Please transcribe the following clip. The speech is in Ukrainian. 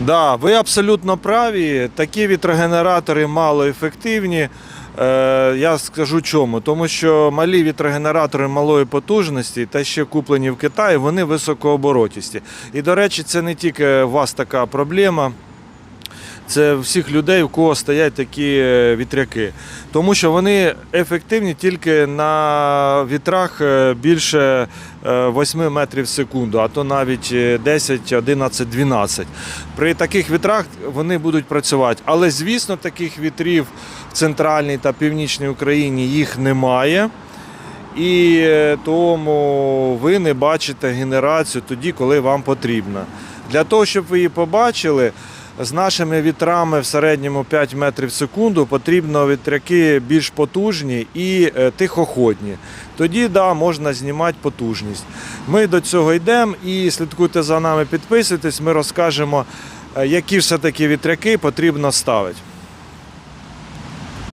Да, ви абсолютно праві. Такі вітрогенератори малоефективні. Е, я скажу чому. Тому що малі вітрогенератори малої потужності та ще куплені в Китаї, вони високооборотісті. І, до речі, це не тільки у вас така проблема. Це всіх людей, у кого стоять такі е, вітряки. Тому що вони ефективні тільки на вітрах е, більше е, 8 метрів в секунду, а то навіть е, 10, 11, 12. При таких вітрах вони будуть працювати. Але, звісно, таких вітрів в центральній та північній Україні їх немає. І е, тому ви не бачите генерацію тоді, коли вам потрібно. Для того, щоб ви її побачили, з нашими вітрами в середньому 5 метрів в секунду потрібно вітряки більш потужні і е, тихоходні. Тоді да, можна знімати потужність. Ми до цього йдемо і слідкуйте за нами, підписуйтесь, ми розкажемо, е, які все-таки вітряки потрібно ставити.